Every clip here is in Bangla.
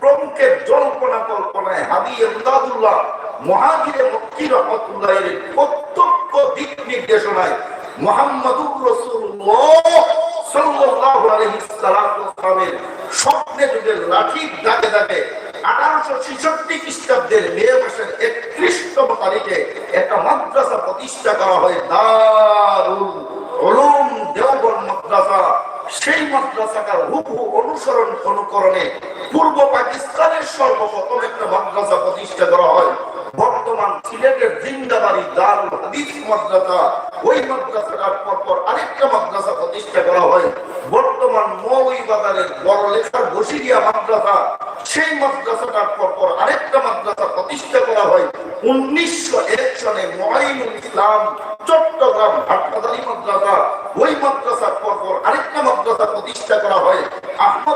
প্রমুখের জল্পনা কল্পনায় হাদি ইমদাদুল্লাহ মহাজিরে মক্কি প্রত্যক্ষ দিক নির্দেশনায় মোহাম্মদুর তারিখে একটা প্রতিষ্ঠা করা হয়, দারুল উলুম দেওবন্দ মাদ্রাসা। সেই মাদ্রাসাটার হুবহু অনুসরণ অনুকরণে পূর্ব পাকিস্তানের সর্বপ্রথম একটা মাদ্রাসা প্রতিষ্ঠা করা হয়। বর্তমান সিলেটের জিন্দাবাড়ি দারুল হাদিস মাদ্রাসা। ওই মাদ্রাসাটার পরপর আরেকটা মাদ্রাসা প্রতিষ্ঠা করা হয়। বর্তমান মৌই বাজারের বড় লেখার বসিরিয়া মাদ্রাসা। সেই মাদ্রাসাটার পরপর আরেকটা মাদ্রাসা প্রতিষ্ঠা করা হয়। উনিশশো এক সনে মহাইনুল ইসলাম চট্টগ্রাম হাটপাতালি মাদ্রাসা। ওই মাদ্রাসার পরপর আরেকটা মাদ্রাসা প্রতিষ্ঠা করা হয়। আহমদ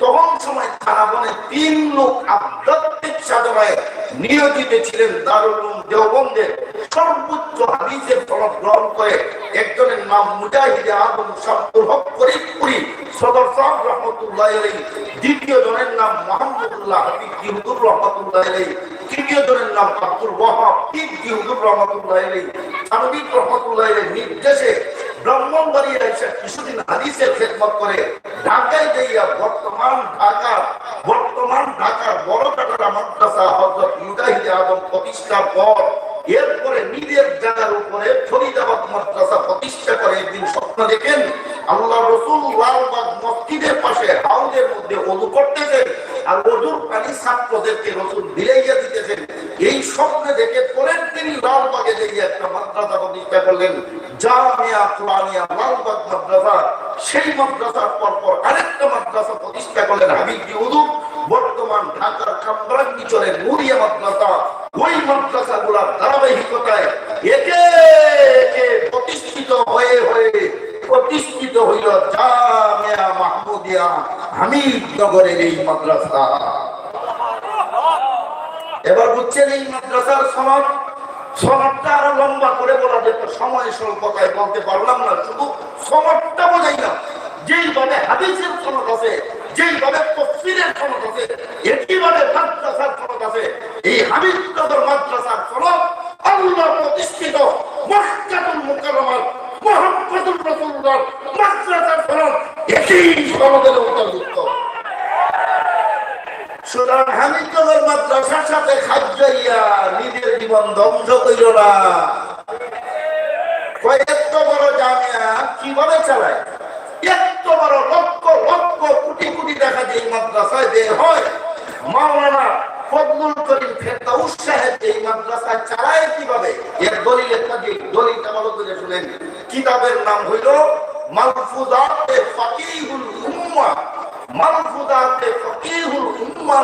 তখন সময় থানা বনে তিন লোক আধ্যাত্মিক সাধনায় নিয়োজিত ছিলেন দারুল দেওবন্দের সর্বোচ্চ হাদিসের ফলক গ্রহণ করে। একজনের নাম মুজাহিদে আদম শামসুল হক ফরিদপুরি সদর সাহেব রহমতুল্লাহ আলাই দ্বিতীয় জনের নাম মোহাম্মদুল্লাহ হাবিব জিহুদুর রহমতুল্লাহ আলাই তৃতীয় জনের নাম আব্দুল ওয়াহাব পীর জিহুদুর রহমতুল্লাহ আলাই সানবিক রহমতুল্লাহ আলাই নির্দেশে ব্রাহ্মণবাড়িয়া এসে কিছুদিন হাদিসের খেদমত করে। ঢাকায় যাইয়া বর্তমান ঢাকা, বর্তমান ঢাকার বড় কাটারা মাদ্রাসা হজরত মুজাহিদে আদম প্রতিষ্ঠার পর এরপরে নিজের জায়গার উপরে ফরিদাবাদ মাদ্রাসা প্রতিষ্ঠা করে একদিন স্বপ্ন দেখেন, আল্লাহ রসুল লালবাগ মসজিদের পাশে হাউজের মধ্যে অজু করতেছেন আর অজুর পানি ছাত্রদেরকে রসুল বিলাইয়া দিতেছেন। এই স্বপ্নে দেখে পরের দিন লালবাগে দেখে একটা মাদ্রাসা প্রতিষ্ঠা করলেন, জামিয়া কোরআনিয়া লালবাগ মাদ্রাসা। সেই মাদ্রাসার পর পর আরেকটা মাদ্রাসা প্রতিষ্ঠা করলেন হাবিবজি উদুব বর্তমান ঢাকার কামরাঙ্গিচরের নুরিয়া মাদ্রাসা। ওই মাদ্রাসা গুলার ধারাবাহিকতায় একে একে প্রতিষ্ঠিত হয়ে হয়ে প্রতিষ্ঠিত হইল জামিয়া মাহমুদিয়া হামিদনগরের এই মাদ্রাসা। এবার বুঝছেন এই মাদ্রাসার সমাজ? সমাজটা আরও লম্বা করে বলা যেত, সময় স্বল্পতায় বলতে পারলাম না, শুধু সমাজটা বোঝাইলাম যেইভাবে হাদিসের সনদ আছে, যেইভাবে তফসিরের সনদ আছে, একইভাবে মাদ্রাসার সনদ আছে, এই হামিদনগর মাদ্রাসার সনদ আল্লাহ প্রতিষ্ঠিত মক্কাতুল মুকাররমার, মুহাম্মদুর রাসূলুল্লাহ মাদ্রাসার সনদ একই সনদের অন্তর্ভুক্ত। সুতরাং হামিদনগর মাদ্রাসার সাথে খাদ্যাইয়া নিজের জীবন ধ্বংস করিল না। কীভাবে চালায়? এত বড় লক্ষ লক্ষ কোটি কোটি টাকা যে মাদ্রাসায় বের হয়। মাওলানা ফজলুল করিম ফেরদাউস সাহেব এই মাদ্রাসা চালায় কীভাবে? এর শুনেন। কিতাবের নাম হইল ফাকিহুল ফাকিহুল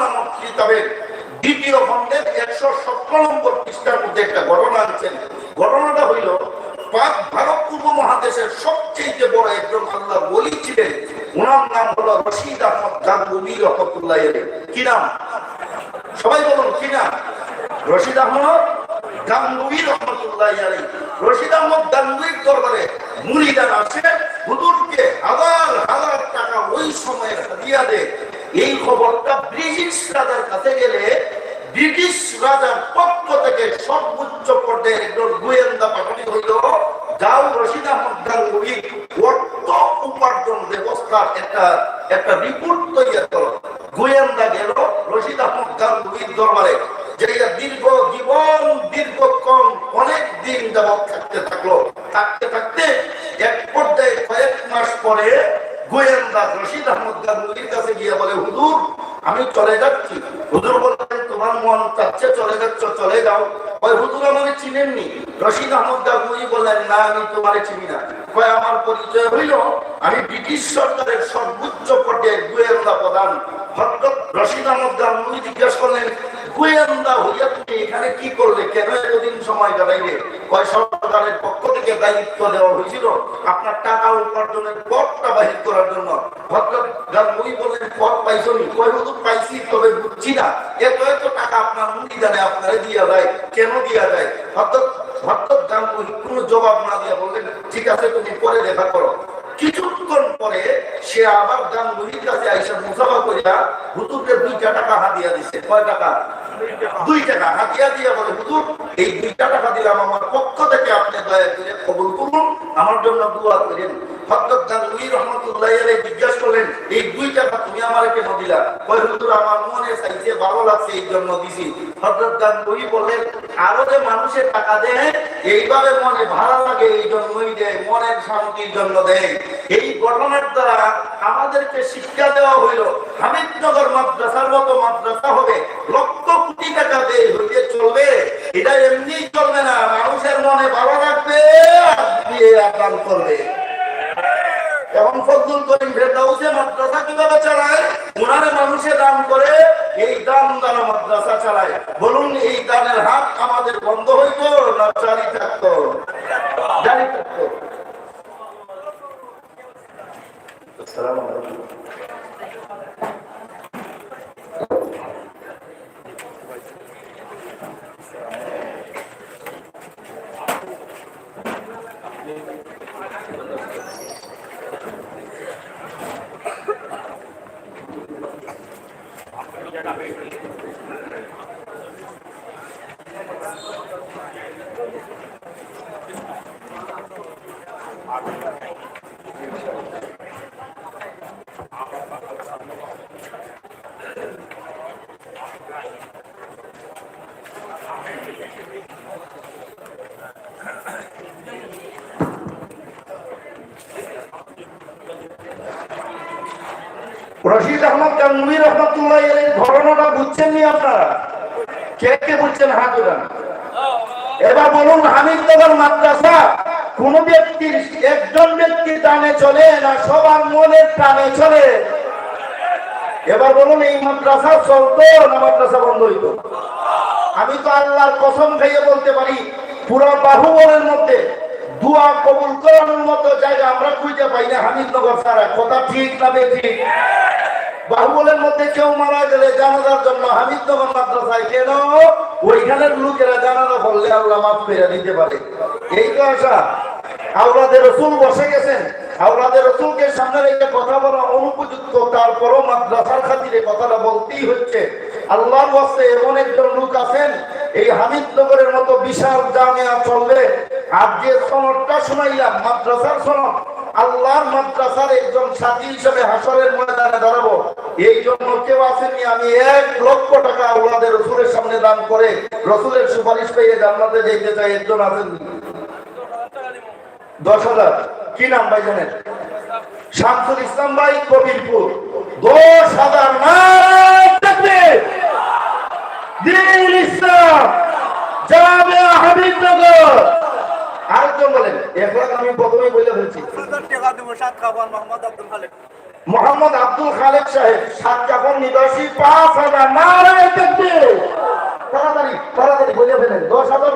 নামক কিতাবের দ্বিতীয় খণ্ডের একশো সতেরো নম্বর পৃষ্ঠার মধ্যে একটা ঘটনা আনছেন ঘটনাটা হইল ভারত উপমহাদেশের সবচেয়ে বড় একজন আল্লাহ বলি ছিলেন। ওনার নাম হলো রশিদ আহমদ গাঙ্গুবি রহমতুল্লাহ কি নাম? সবাই বলুন, কি নাম? রশিদ আহমদ গাঙ্গুবি রহমতুল্লাহ রশিদ আহমদ গাঙ্গুবির দরবারে মুরিদান আছে। হুজুরকে হাজার হাজার টাকা ওই সময় হাদিয়া দেয়। এই খবরটা ব্রিটিশ রাজার কাছে গেলে ব্রিটিশ রাজার পক্ষ থেকে সর্বোচ্চ পর্যায়ে একজন গোয়েন্দা পাঠানো হইল যাও রশিদ আহমদ গাঙ্গুবি অর্থ উপার্জন ব্যবস্থার একটা একটা রিপোর্ট তৈরি করো গোয়েন্দা গেল রশিদ আহমদ গাঙ্গুবির দরবারে যেটা দীর্ঘ জীবন, দীর্ঘক্ষণ অনেক দিন যাবৎ থাকতে থাকল। থাকতে থাকতে এক পর্যায়ে কয়েক মাস পরে গোয়েন্দা রশিদ আহমদ গাঙ্গুলির কাছে গিয়ে বলে, হুজুর, আমি চলে যাচ্ছি। হুজুর বললেন তোমার মন চাচ্ছে, চলে যাচ্ছ, চলে যাও। ওই হুজুর আমাকে চিনেননি? রশিদ আহমদ গাঙ্গুলি বললেন, না, আমি তোমারে চিনি না। কয়, আমার পরিচয় হইল, আমি ব্রিটিশ সরকারের সর্বোচ্চ পর্যায়ে গোয়েন্দা প্রধান। হঠাৎ রশিদ আহমদ গাঙ্গুলি জিজ্ঞেস করলেন, গোয়েন্দা হইয়া তুমি এখানে কি করলে? কেন এতদিন সময় কাটাইলে? কয়, সরকারের পক্ষ থেকে দায়িত্ব দেওয়া হয়েছিল, আপনার টাকা উপার্জনের পথটা বাহির করার জন্য কিছুক্ষণ পরে সে আবার গাঙ্গুলির কাছে আইসা মুসাফা করিয়া হুজুরকে দুইটা টাকা হাতিয়া দিছে। কয় টাকা? দুই টাকা। হাতিয়া দিয়া বলে, হুজুর, এই দুইটা টাকা দিলাম আমার পক্ষ থেকে আপনি দয়া করে কবুল করুন, আমার জন্য দোয়া করেন। আরও যে মানুষের টাকা দেয় এইভাবে মনে ভালো লাগে, এই দেয়, মনের শান্তির জন্য দেয়। এই ঘটনার দ্বারা আমাদেরকে শিক্ষা দেওয়া হইল, হামিদনগর মাদ্রাসার মতো মাদ্রাসা হবে, লক্ষ কোটি টাকা দেয় হইতে চলবে, এটা এমনি চলবে না। মানুষের মনে ভালো রাখবে দিয়ে আদান করবে। এবং ফজলুল করিম ফেরদাউসে মাদ্রাসা কীভাবে চালায়? ওনারে মানুষে দান করে, এই দান দ্বারা মাদ্রাসা চালায়। বলুন, এই দানের হাত আমাদের বন্ধ হইতো না জারি থাকতো? জারি থাকতো। আসসালামু আলাইকুম। রশিদ আহমদ গাঙ্গুলি রহমতুল্লাহ এর ঘটনাটা বুঝছেন নি আপনারা? কে কে বুঝছেন হাত এবার বলুন হামিদনগর মাদ্রাসা কোন ব্যক্তির একজন ব্যক্তির টানে চলে না, সবার মনের টানে চলে। এবার বলুন, এই মাদ্রাসা চলতো না মাদ্রাসা বন্ধ হইতো? আমি তো আল্লাহর কসম খাইয়ে বলতে পারি, পুরো বাহুবলের মধ্যে দোয়া কবুল করানোর মতো জায়গা আমরা খুঁজে পাই না, হামিদনগর ছাড়া। কথা ঠিক না ঠিক বাহুবলের মধ্যে কেউ মারা গেলে জানাজার জন্য হামিদনগর মাদ্রাসায় কেন? ওইখানের লোকেরা জানাজা বললে আল্লাহ মাফ করে দিতে পারে। এই তো আশা। আওলাদের রসুল বসে গেছেন। আওলাদের রসুলকে সামনে রেখে কথা বলা অনুপযুক্ত, তারপরও মাদ্রাসার খাতিরে কথাটা বলতেই হচ্ছে। আল্লাহর ওয়াস্তে এমন একজন লোক আছেন, এই হামিদনগরের মতো বিশাল জামিয়া চলবে আর যে সনদটা শোনাইলাম, মাদ্রাসার সনদ, আল্লাহর মাদ্রাসার একজন সাথী হিসেবে হাসরের ময়দানে দাঁড়াবো। এই জন্য কেউ আসেনি আমি এক লক্ষ টাকা আল্লাহদের রসুলের সামনে দান করে, রসুলের সুপারিশ পেয়ে জান্নাতে যেতে চাই, একজন আসেননি। দশ হাজার। কি নাম ভাই জানেন? শামসুল ইসলাম ভাই কবিরপুর। দশ হাজার দিল ইসলাম জামে আরেকজন বলেন এক আমি প্রথমে বলে ফেলছি। মোহাম্মদ আব্দুল খালেক। সাহেব সাতকাপন নিবাসী পাঁচ হাজার নারায় তাড়াতাড়ি তাড়াতাড়ি বলে ফেলেন দশ হাজার